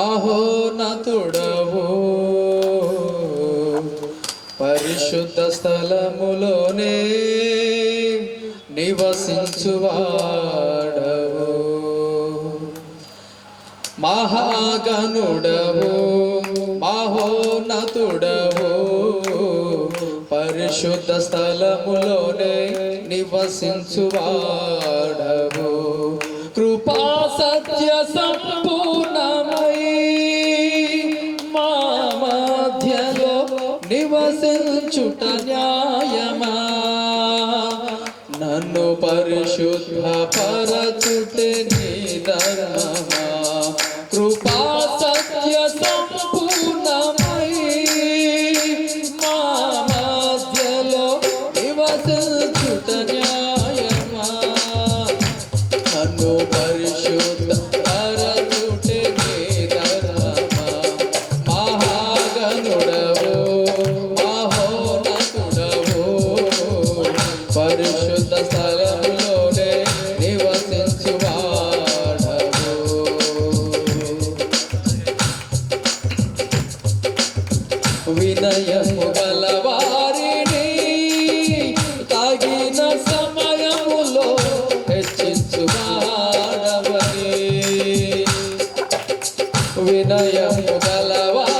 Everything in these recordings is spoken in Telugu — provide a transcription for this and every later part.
ఆహో నతుడవు పరిశుద్ధ స్థలములోనే నివసించువాడవు. మహాగనుడవు మహోన్నతుడవు పరిశుద్ధ స్థలములోనే నివసించువాడవు. కృపా సత్య సంప చూచుట న్యాయమా? నన్ను పరిశుద్ధ పరచుటే నీ ధర్మమా? ಗಾಲವಾ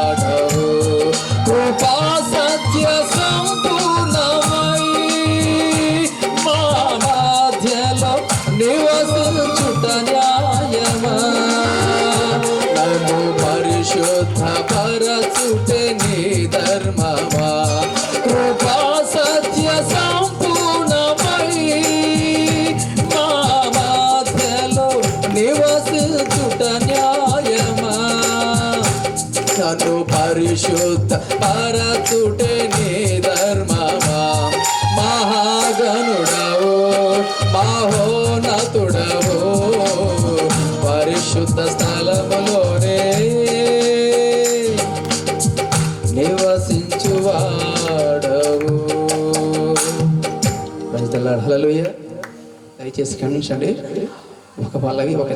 పరిశుద్ధ పరతుటే కృపా ధర్మ హల్లెలూయా దయచేసి క్షమించండి ఒక పల్లవి ఒక